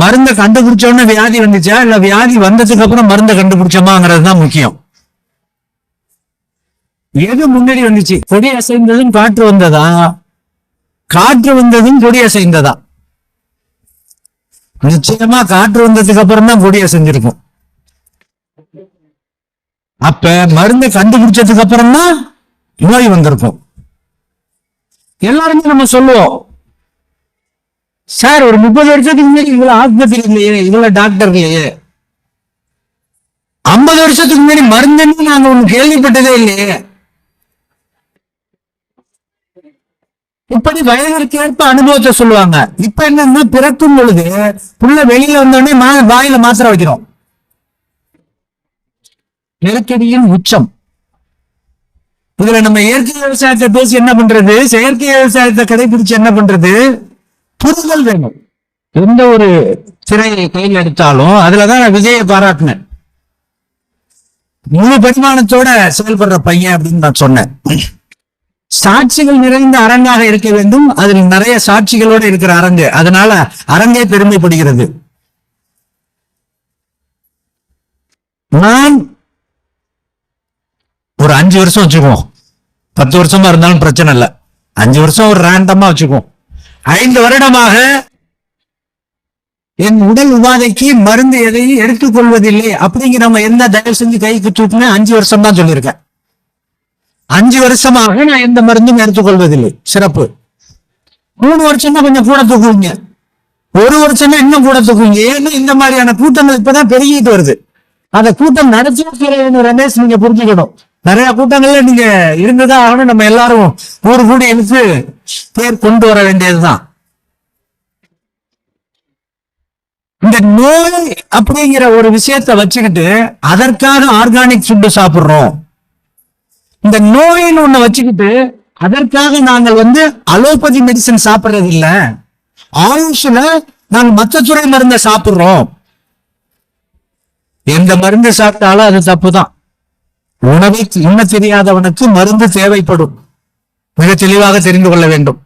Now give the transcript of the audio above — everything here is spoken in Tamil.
மருந்தை கண்டுபிடிச்ச உடனே வியாதி வந்துச்சா? இல்ல வியாதி வந்ததுக்கு அப்புறம் மருந்தை கண்டுபிடிச்சோமாங்கிறது தான் முக்கியம். எது முன்னாடி வந்துச்சு? கொடி அசைந்ததும் காற்று வந்ததா? காற்று வந்ததும் கொடி அசைந்ததா? நிச்சயமா காற்று வந்ததுக்கு அப்புறம் தான் கொடி அசைஞ்சிருக்கும். அப்ப மருந்தை கண்டுபிடிச்சதுக்கு அப்புறம் தான் நோய் வந்திருக்கும். எல்லாருமே நம்ம சொல்லுவோம். சார் ஒரு முப்பது வருஷத்துக்கு முன்னாடி இவ்வளவு ஆஸ்பத்திரி இல்லையே இவ்வளவு டாக்டர் இல்லையே ஐம்பது வருஷத்துக்கு முன்னாடி மருந்துன்னு நாங்க ஒண்ணு கேள்விப்பட்டதே இல்லையே. இப்படி வயதிற்கு ஏற்ப அனுபவத்தை சொல்லுவாங்க. இப்ப என்னன்னா பிறக்கும் பொழுது புள்ள வெளியில வந்தோடனே மா வாயில மாத்திரை வைக்கிறோம். நெருக்கடியின் உச்சம். இதுல நம்ம இயற்கை விவசாயத்தை பேசி என்ன பண்றது? செயற்கை விவசாயத்தை கடைபிடிச்சு என்ன பண்றது? புரிதல் வேணும். எந்த ஒரு திரையை கையில் எடுத்தாலும் அதுலதான் நான் விஜயை பாராட்டினேன். முழு பரிமாணத்தோட செயல்படுற பையன் அப்படின்னு நான் சொன்னேன். சாட்சிகள் நிறைந்த அரங்காக இருக்க வேண்டும். அதில் நிறைய சாட்சிகளோட இருக்கிற அரங்கு. அதனால அரங்கே பெருமைப்படுகிறது. நான் ஒரு அஞ்சு வருஷம் வச்சுக்குவோம். பத்து வருஷமா இருந்தாலும் பிரச்சனை இல்லை. அஞ்சு வருஷம் ஒரு ரேண்டமா வச்சுக்குவோம். ஐந்து வருடமாக என் உடல் உபாதைக்கு மருந்து எதையும் எடுத்துக்கொள்வதில்லை அப்படிங்கிற நம்ம என்ன தயவு செஞ்சு கைக்கு தூக்குன்னு அஞ்சு வருஷம் தான் சொல்லியிருக்கேன். அஞ்சு வருஷமாக நான் எந்த மருந்தும் எடுத்துக்கொள்வதில்லை சிறப்பு. மூணு வருஷம்னா கொஞ்சம் கூட தூக்குவீங்க. ஒரு வருஷம்னா இன்னும் கூட தூக்குவீங்க. ஏன்னா இந்த மாதிரியான கூட்டங்கள் இப்பதான் பெருகிட்டு வருது. அந்த கூட்டம் நடத்தி ரமேஷ் நீங்க புரிஞ்சுக்கணும். நிறைய கூட்டங்கள்ல நீங்க இருந்துதான் ஆகணும். நம்ம எல்லாரும் ஊர் கூடி இழுத்து பேர் கொண்டு வர வேண்டியதுதான். இந்த நோய் அப்படிங்கிற ஒரு விஷயத்தை வச்சுக்கிட்டு அதற்காக ஆர்கானிக் ஃபுட்டு சாப்பிடுறோம். இந்த நோயின்னு ஒண்ணு வச்சுக்கிட்டு அதற்காக நாங்கள் வந்து அலோபதி மெடிசன் சாப்பிடுறது இல்லை ஆயுஷ்ல நாங்கள் மற்ற துறை மருந்தை சாப்பிடுறோம். எந்த மருந்து சாப்பிட்டாலும் அது தப்பு தான் உணவை உண்ண தெரியாதவனுக்கு மருந்து தேவைப்படும். மிக தெளிவாக தெரிந்து கொள்ள வேண்டும்.